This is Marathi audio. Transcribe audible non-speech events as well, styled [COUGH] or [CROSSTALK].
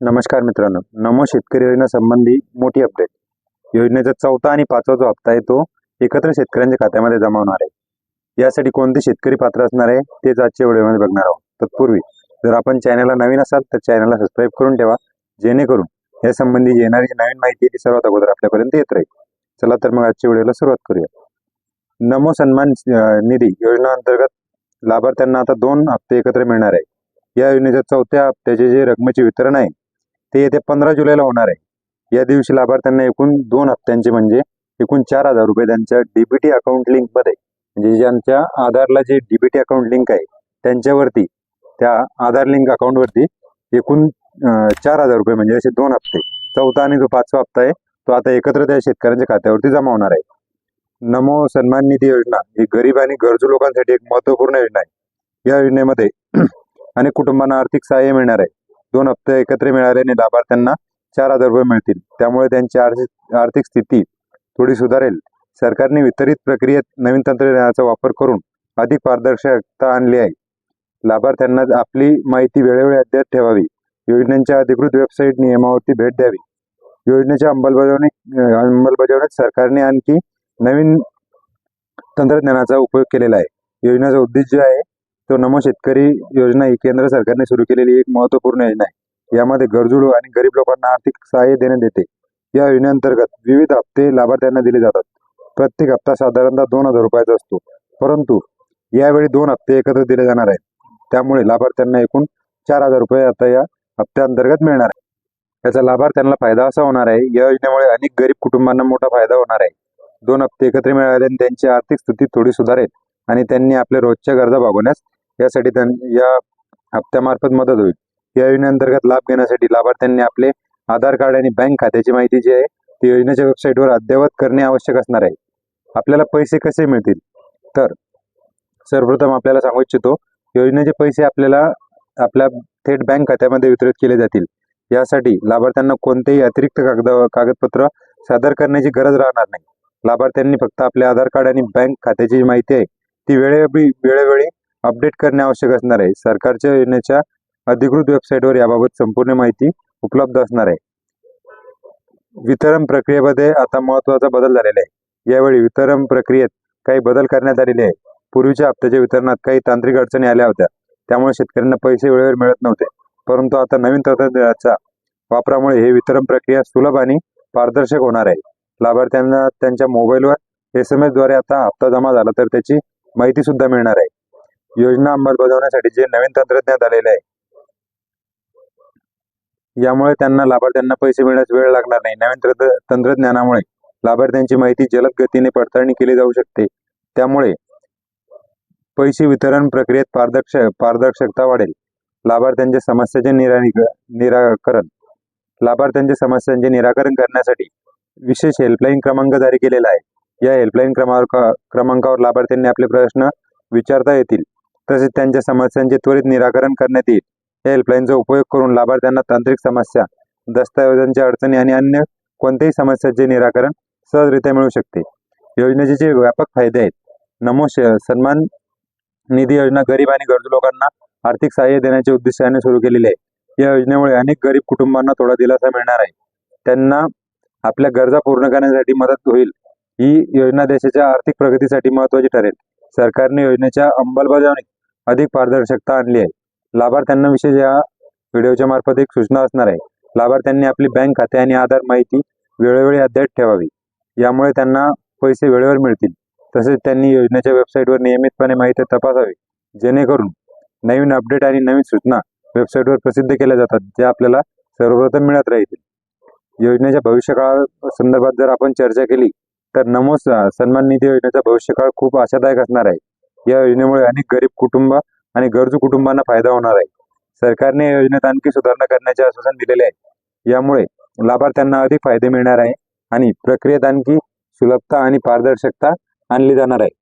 नमस्कार मित्रांनो. नमो शेतकरी योजना संबंधी मोठी अपडेट योजनेचा चौथा आणि पाचवा जो हप्ता आहे तो एकत्र शेतकऱ्यांच्या खात्यामध्ये जमा होणार आहे. यासाठी कोणते शेतकरी पात्र असणार आहे तेच आजच्या व्हिडिओमध्ये बघणार आहोत. तत्पूर्वी जर आपण चॅनलला नवीन असाल तर चॅनलला सबस्क्राईब करून ठेवा जेणेकरून या संबंधी येणारी जी नवीन माहिती ती सर्वात अगोदर आपल्यापर्यंत येत राहील. चला तर मग आजच्या व्हिडिओला सुरुवात करूया. नमो सन्मान निधी योजना अंतर्गत लाभार्थ्यांना आता दोन हप्ते एकत्र मिळणार आहे. या योजनेच्या चौथ्या हप्त्याचे जे रकमेचे वितरण आहे ते येत्या पंधरा जुलैला होणार आहे. या दिवशी लाभार्थ्यांना एकूण दोन हप्त्यांचे म्हणजे एकूण चार हजार रुपये त्यांच्या डीबीटी अकाउंट लिंकमध्ये म्हणजे ज्यांच्या आधारला जे डीबीटी अकाउंट लिंक आहे त्यांच्यावरती त्या आधार लिंक अकाउंटवरती एकूण चार हजार रुपये म्हणजे असे दोन हप्ते. चौथा आणि जो पाचवा हप्ता आहे तो आता एकत्र त्या शेतकऱ्यांच्या खात्यावरती जमा होणार आहे. नमो सन्मान निधी योजना ही गरीब आणि गरजू लोकांसाठी एक महत्त्वपूर्ण योजना आहे. या योजनेमध्ये [CLEARS THROAT] अनेक कुटुंबांना आर्थिक सहाय्य मिळणार आहे. दोन हप्ते एकत्र मिळाल्याने लाभार्थ्यांना चार हजार रुपये मिळतील. त्यामुळे त्यांची आर्थिक आर्थिक स्थिती थोडी सुधारेल. सरकारने वितरित प्रक्रियेत नवीन तंत्रज्ञानाचा वापर करून अधिक पारदर्शकता आणली आहे. लाभार्थ्यांना आपली माहिती वेळोवेळी अद्याप ठेवावी. योजनेच्या अधिकृत वेबसाईट नियमावरती भेट द्यावी. योजनेच्या अंमलबजावणी अंमलबजावणीत सरकारने आणखी नवीन तंत्रज्ञानाचा उपयोग केलेला आहे. योजनेचा उद्देश आहे तो नमो शेतकरी योजना ही केंद्र सरकारने सुरू केलेली एक महत्त्वपूर्ण योजना आहे. यामध्ये गरजूडू आणि गरीब लोकांना आर्थिक सहाय्य देण्यात येते या योजनेअंतर्गत विविध हप्ते लाभार्थ्यांना दिले जातात. प्रत्येक हप्ता साधारणतः दोन हजार रुपयाचा असतो. परंतु यावेळी दोन हप्ते एकत्र दिले जाणार आहेत. त्यामुळे लाभार्थ्यांना एकूण चार हजार रुपये आता या हप्त्याअंतर्गत मिळणार आहे याचा लाभार्थ्यांना फायदा असा होणार आहे. या योजनेमुळे अनेक गरीब कुटुंबांना मोठा फायदा होणार आहे. दोन हप्ते एकत्र मिळाल्याने त्यांची आर्थिक स्थिती थोडी सुधारेल आणि त्यांनी आपल्या रोजच्या गरजा भागवण्यास यासाठी त्यां या हप्त्यामार्फत मदत होईल. या योजनेअंतर्गत लाभ घेण्यासाठी लाभार्थ्यांनी आपले आधार कार्ड आणि बँक खात्याची माहिती जी आहे ती योजनेच्या वेबसाईटवर अद्ययावत करणे आवश्यक असणार आहे. आपल्याला पैसे कसे मिळतील? तर सर्वप्रथम आपल्याला सांगू इच्छितो योजनेचे पैसे आपल्याला आपल्या थेट बँक खात्यामध्ये वितरित केले जातील. यासाठी लाभार्थ्यांना कोणतेही अतिरिक्त कागद कागदपत्र सादर करण्याची गरज राहणार नाही. लाभार्थ्यांनी फक्त आपले आधार कार्ड आणि बँक खात्याची जी माहिती आहे ती वेळेवेळी वेळोवेळी अपडेट करणे आवश्यक असणार आहे. सरकारच्या योजनेच्या अधिकृत वेबसाईटवर याबाबत संपूर्ण माहिती उपलब्ध असणार आहे. वितरण प्रक्रियेमध्ये आता महत्त्वाचा बदल झालेला आहे. यावेळी वितरण प्रक्रियेत काही बदल करण्यात आलेले आहे पूर्वीच्या हप्त्याच्या वितरणात काही तांत्रिक अडचणी आल्या होत्या. त्यामुळे शेतकऱ्यांना पैसे वेळेवर मिळत नव्हते. परंतु आता नवीन तंत्रज्ञानाच्या वापरामुळे हे वितरण प्रक्रिया सुलभ आणि पारदर्शक होणार आहे. लाभार्थ्यांना त्यांच्या मोबाईलवर एस एम एसद्वारे आता हप्ता जमा झाला तर त्याची माहिती सुद्धा मिळणार आहे. योजना अंमलबजावण्यासाठी जे नवीन तंत्रज्ञान आलेले आहे यामुळे त्यांना लाभार्थ्यांना पैसे मिळण्यास वेळ लागणार नाही. नवीन तंत्रज्ञानामुळे लाभार्थ्यांची माहिती जलद गतीने पडताळणी केली जाऊ शकते. त्यामुळे पैसे वितरण प्रक्रियेत पारदर्श पारदर्शकता वाढेल. लाभार्थ्यांच्या समस्यांचे निरा निराकरण. लाभार्थ्यांच्या समस्यांचे निराकरण करण्यासाठी विशेष हेल्पलाईन क्रमांक जारी केलेला आहे. या हेल्पलाईन क्रमांक क्रमांकावर लाभार्थ्यांनी आपले प्रश्न विचारता येतील. तसेच त्यांच्या समस्यांचे त्वरित निराकरण करण्यात येईल. या हेल्पलाईनचा उपयोग करून लाभार्थ्यांना तांत्रिक समस्या दस्तऐवजांच्या अडचणी आणि अन्य कोणत्याही समस्यांचे निराकरण सहजरित्या मिळू शकते. योजनेचे जे व्यापक फायदे आहेत. नमो श- सन्मान निधी योजना गरीब आणि गरजू लोकांना आर्थिक सहाय्य देण्याच्या उद्देशाने सुरू केलेली आहे. या योजनेमुळे अनेक गरीब कुटुंबांना थोडा दिलासा मिळणार आहे. त्यांना आपल्या गरजा पूर्ण करण्यासाठी मदत होईल. ही योजना देशाच्या आर्थिक प्रगतीसाठी महत्वाची ठरेल. सरकारने योजनेच्या अंमलबजावणीत अधिक पारदर्शकता आणली आहे. लाभार्थ्यांना विशेष या व्हिडिओच्या मार्फत एक सूचना असणार आहे. लाभार्थ्यांनी आपली बँक खाते आणि आधार माहिती वेळोवेळी अद्याप ठेवावी. यामुळे त्यांना पैसे वेळेवर मिळतील. तसेच त्यांनी योजनेच्या वेबसाईटवर नियमितपणे माहिती तपासावी. जेणेकरून नवीन अपडेट आणि नवीन सूचना वेबसाईटवर प्रसिद्ध केल्या जातात जे आपल्याला सर्वप्रथम मिळत राहतील योजनेच्या भविष्यकाळा संदर्भात जर आपण चर्चा केली तर नमो स- सन्मान निधी योजनेचा भविष्यकाळ खूप आशादायक असणार आहे. या योजनेमुळे अनेक गरीब कुटुंब आणि गरजू कुटुंबांना फायदा होणार आहे. सरकारने या योजनेत आणखी सुधारणा करण्याचे आश्वासन दिलेले आहे. यामुळे लाभार्थ्यांना अधिक फायदे मिळणार आहे आणि प्रक्रियेत आणखी सुलभता आणि पारदर्शकता आणली जाणार आहे.